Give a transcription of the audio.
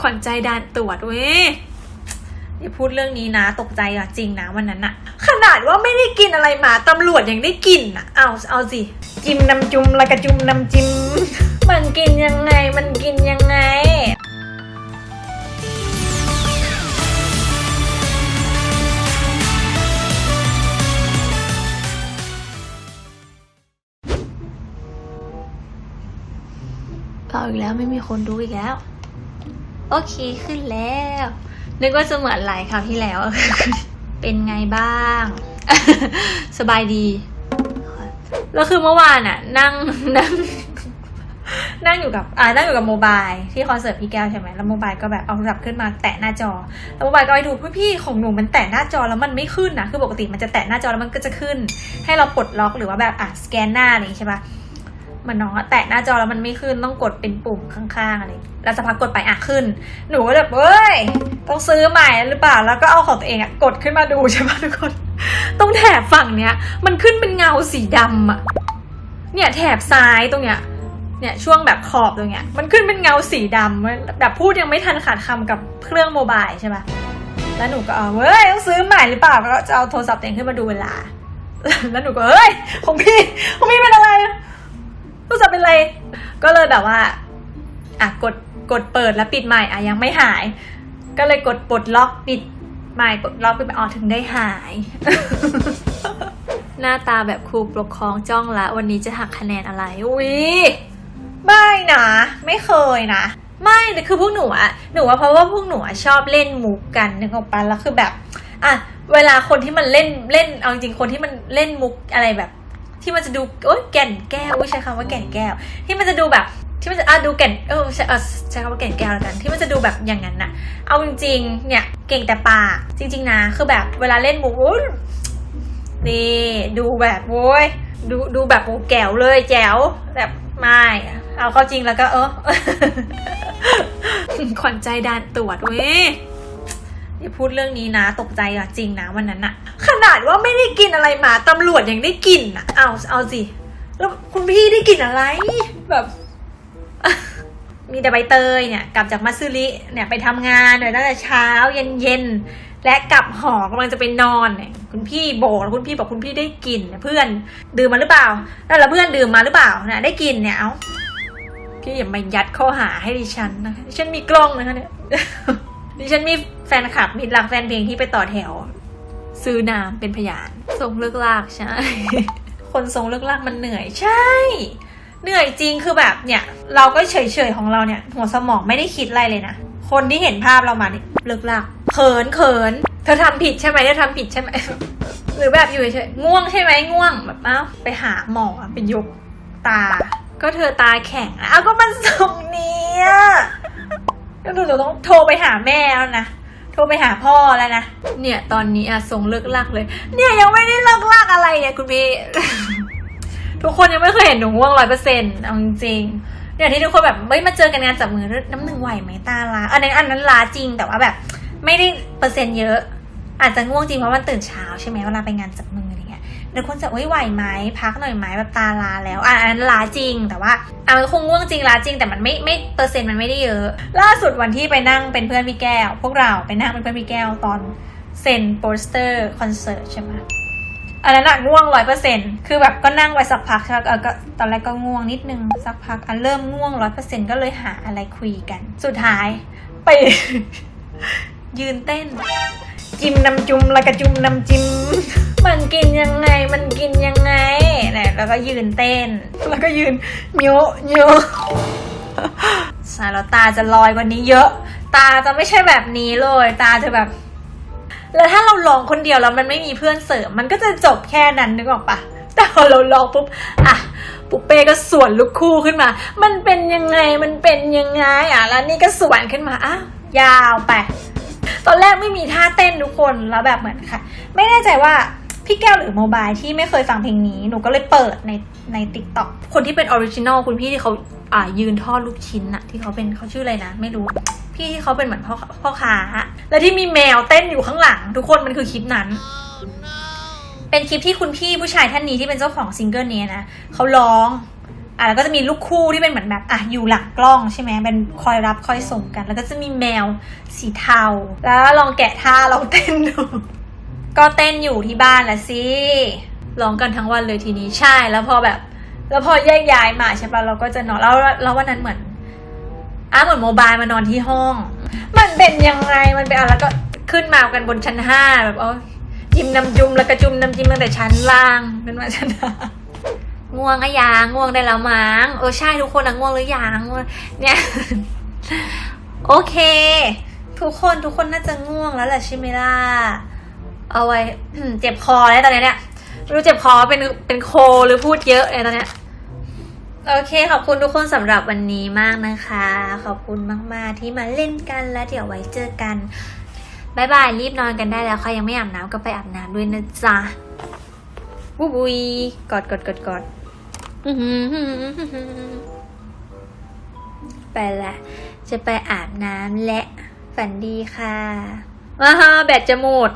ขวัญใจด่านตรวจเว้ยอย่าพูดเรื่องนี้นะตกใจอะจริงนะวันนั้นอะขนาดว่าไม่ได้กินอะไรมาตำรวจยังได้กินอะเอาเอาสิจิ้มน้ำจุ่มแล้วก็จุ่มน้ำจิ้มมันกินยังไงมันกินยังไงเปล่าอีกแล้วไม่มีคนดูอีกแล้ว โอเคขึ้นแล้ว นึกว่าจะเหมือนไหลคราวที่แล้ว เป็นไงบ้าง สบายดี แล้วคือเมื่อวานอะนั่งนั่งนั่งอยู่กับอ่านั่งอยู่กับโมบายที่คอนเสิร์ตพี่แก้วใช่ไหมแล้วโมบายก็แบบเอาโทรศัพท์ขึ้นมาแตะหน้าจอ แล้วโมบายก็ไปดูพี่พี่ของหนูมันแตะหน้าจอแล้วมันไม่ขึ้นนะ คือปกติมันจะแตะหน้าจอแล้วมันก็จะขึ้น ให้เราปลดล็อกหรือว่าแบบอะสแกนหน้าอะไรอย่างงี้ใช่ปะ มือนน้องแตะหน้าจอแล้วมันไม่ขึ้นต้องกดเป็นปุ่มข้างๆอะไรอย่างเงี้ยแล้วสักพักกดไปอะขึ้น หนูก็แบบเฮ้ยต้องซื้อใหม่หรือเปล่าแล้วก็เอาของตัวเองอะกดขึ้นมาดูใช่ปะทุกคนตรงแถบฝั่งเนี้ย มันขึ้นเป็นเงาสีดำอะเนี่ยแถบซ้ายตรงเนี้ยเนี่ยช่วงแบบขอบตรงเนี้ยมันขึ้นเป็นเงาสีดำแบบพูดยังไม่ทันขาดคำกับเครื่องโมบายใช่ปะแล้วหนูก็เอาเว้ยต้องซื้อใหม่หรือเปล่าก็จะเอาโทรศัพท์ตัวเองขึ้นมาดูเวลา แล้วหนูก็เฮ้ยของพี่ของพี่เป็นอะไร รศัพท์เป็นไร ก็เลยแบบว่าอะกดกดเปิดแล้วปิดใหม่อะยังไม่หาย ก็เลยกดปลดล็อกปิดใหม่ปลดล็อกปิดใหม่อ๋อถึงได้หาย หน้าตาแบบครูปกครองจ้องละ วันนี้จะหักคะแนนอะไรอุ้ยไม่นะ ไม่เคยนะ ไม่แต่คือพวกหนูอะหนูว่าเพราะว่าพวกหนูอะชอบเล่นมุกกันนึกออกปะแล้วคือแบบอะเวลาคนที่มันเล่นเล่นเอาจริงๆคนที่มันเล่นมุกอะไรแบบ ที่มันจะดูโอ๊ยแก่นแก้วใช้คำว่าแก่นแก้ว ที่มันจะดูแบบที่มันจะอะดูแก่นเออใช้เออใช้คำว่าแก่นแก้วแล้วกันที่มันจะดูแบบอย่างนั้นน่ะ เอาจริงๆเนี่ยเก่งแต่ปากจริง ๆนะคือแบบเวลาเล่นมุกโอ๊ยนี่ดูแบบโว้ยดูดูแบบโอ้แก้วเลยแจ๋วแบบไม่เอาเข้าจริงแล้วก็เออขวัญใจด่านตรวจเว้ย อย่าพูดเรื่องนี้นะ ตกใจอะจริงนะวันนั้นอะขนาดว่าไม่ได้กินอะไรมาตำรวจยังได้กินอะเอาเอาสิ แล้วคุณพี่ได้กินอะไร แบบ มีแต่ใบเตยเนี่ยกลับจากมัตสึริเนี่ยไปทำงานเนี่ยตั้งแต่เช้าเย็นเย็นและกลับหอกำลังจะไปนอนเนี่ยคุณพี่โบกแล้วคุณพี่บอกคุณพี่ได้กินเนี่ยเพื่อนดื่มมาหรือเปล่าแล้วแล้วเพื่อนดื่มมาหรือเปล่าเนี่ยได้กินเนี่ยเอาพี่อย่ามายัดข้อหาให้ดิฉันนะคะดิฉันมีกล้องนะคะเนี่ย ดิฉันมีแฟนคลับมีหลักแฟนเพลงที่ไปต่อแถว ซื้อน้ำเป็นพยานทรงเลิกลากใช่ คนทรงเลิกลากมันเหนื่อยใช่ เหนื่อยจริงคือแบบเนี่ย เราก็เฉยๆของเราเนี่ย หัวสมองไม่ได้คิดอะไรเลยนะคนที่เห็นภาพเรามาเนี่ยเลิกลากเขินเขินเธอทำผิดใช่ไหมเธอทำผิดใช่ไหมหรือแบบอยู่เฉยง่วงใช่ไหมง่วงแบบเอ้าไปหาหมอไปยกตา ก็เธอตาแข็งอะอ้าวก็มันทรงเนี้ ก็หนูต้องโทรไปหาแม่แล้วนะ โทรไปหาพ่อแล้วนะ เนี่ยตอนนี้อะส่งเลิกลักเลย เนี่ยยังไม่ได้เลิกลักอะไรเนี่ยคุณพี่ ทุกคนยังไม่เคยเห็นหนูง่วงร้อยเปอร์เซ็นต์เอาจริงๆเนี่ยที่ทุกคนแบบไม่มาเจอกันงานจับมือน้ำหนึ่งไหวไหมตาลาอันนั้นอันนั้นลาจริงแต่ว่าแบบ ไม่ได้เปอร์เซ็นต์เยอะ อาจจะง่วงจริงเพราะมันตื่นเช้าใช่ไหมเวลาไปงานจับมือ เดี๋ยวคนจะโอ๊ยไหวไหมพักหน่อยไหมแบบตาลาแล้วอะอันนั้นลาจริงแต่ว่าอะมันคงง่วงจริงลาจริงแต่มันไม่ไม่เปอร์เซ็นต์มันไม่ได้เยอะ ล่าสุดวันที่ไปนั่งเป็นเพื่อนพี่แก้ว พวกเราไปนั่งเป็นเพื่อนพี่แก้วตอนเซ็นโปสเตอร์คอนเสิร์ตใช่ไหมอันนั้นอะง่วงร้อยเปอร์เซ็นต์คือแบบก็นั่งไว้สักพักก็ตอนแรกก็ง่วงนิดนึงสักพักอะเริ่มง่วงร้อยเปอร์เซ็นต์ก็เลยหาอะไรคุยกัน สุดท้ายไปยืนเต้น จิ้มน้ำจุ่มล้วก็จุ่มน้ำจิ้ม มันกินยังไง มันกินยังไงเนี่ยแล้วก็ยืนเต้น แล้วก็ยืนโยโยสายแล้วตาจะลอยกว่านี้เยอะ ตาจะไม่ใช่แบบนี้เลย ตาจะแบบ แล้วถ้าเราลองคนเดียวแล้วมันไม่มีเพื่อนเสริม มันก็จะจบแค่นั้นนึกออกปะแต่พอเราลองปุ๊บ อะ ปุ๊เป้ก็สวนลูกคู่ขึ้นมา มันเป็นยังไง มันเป็นยังไง อะ แล้วนี่ก็สวนขึ้นมาอะยาวไป ตอนแรกไม่มีท่าเต้นทุกคน แล้วแบบเหมือนค่ะ ไม่แน่ใจว่า พี่แก้วหรือโมบายที่ไม่เคยฟังเพลงนี้ หนูก็เลยเปิดในในติ๊กต็อกคนที่เป็นออริจินอลคุณพี่ที่เขาอ่ายืนทอดลูกชิ้นอะที่เขาเป็นเขาชื่ออะไรนะ ไม่รู้ พี่ที่เขาเป็นเหมือนพ่อพ่อค้าแล้วที่มีแมวเต้นอยู่ข้างหลัง ทุกคนมันคือคลิปนั้น เป็นคลิปที่คุณพี่ผู้ชายท่านนี้ที่เป็นเจ้าของซิงเกิลนี้นะเขาร้องอะแล้วก็จะมีลูกคู่ที่เป็นเหมือนแบบอะอยู่หลังกล้องใช่ไหมเป็นคอยรับคอยส่งกัน แล้วก็จะมีแมวสีเทา แล้วลองแกะท่าลองเต้นดู ก็เต้นอยู่ที่บ้านแหละสิร้องกันทั้งวันเลยทีนี้ใช่แล้วพอแบบ แล้วพอแยกย้ายมาใช่ปะเราก็จะนอนแล้วแล้ววันนั้นเหมือนอะเหมือนโมบายมานอนที่ห้อง มันเป็นยังไงมันเป็นอะไรแล้วก็ขึ้นมากันบนชั้นห้าแบบเอจิ้มน้ำจุ่มแล้วก็จุ่มน้ำจิ้มตั้งแต่ชั้นล่างขึ้นมาชั้นห้าง่วงอะยังง่วงได้แล้วมั้งเออใช่ทุกคนอะง่วงหรือยังง่วงเนี่ยโอเค ทุกคนทุกคนน่าจะง่วงแล้วแหละใช่ไหมล่ะ เอาไว้เจ็บคอแล้วตอนนี้เนี่ยไม่รู้เจ็บคอเป็นเป็นโคหรือพูดเยอะเลยตอนเนี้ยโอเค ขอบคุณทุกคนสำหรับวันนี้มากนะคะ ขอบคุณมาก ๆ ที่มาเล่นกันแล้วเดี๋ยวไว้เจอกันบายบายรีบนอนกันได้แล้วใครยังไม่อาบน้ำก็ไปอาบน้ำด้วยนะจ๊ะบุบุยกอดกอดกอดกอดอื้อหือหือหือหือไปละ จะไปอาบน้ำและฝันดีค่ะ อ่าแบตจะหมด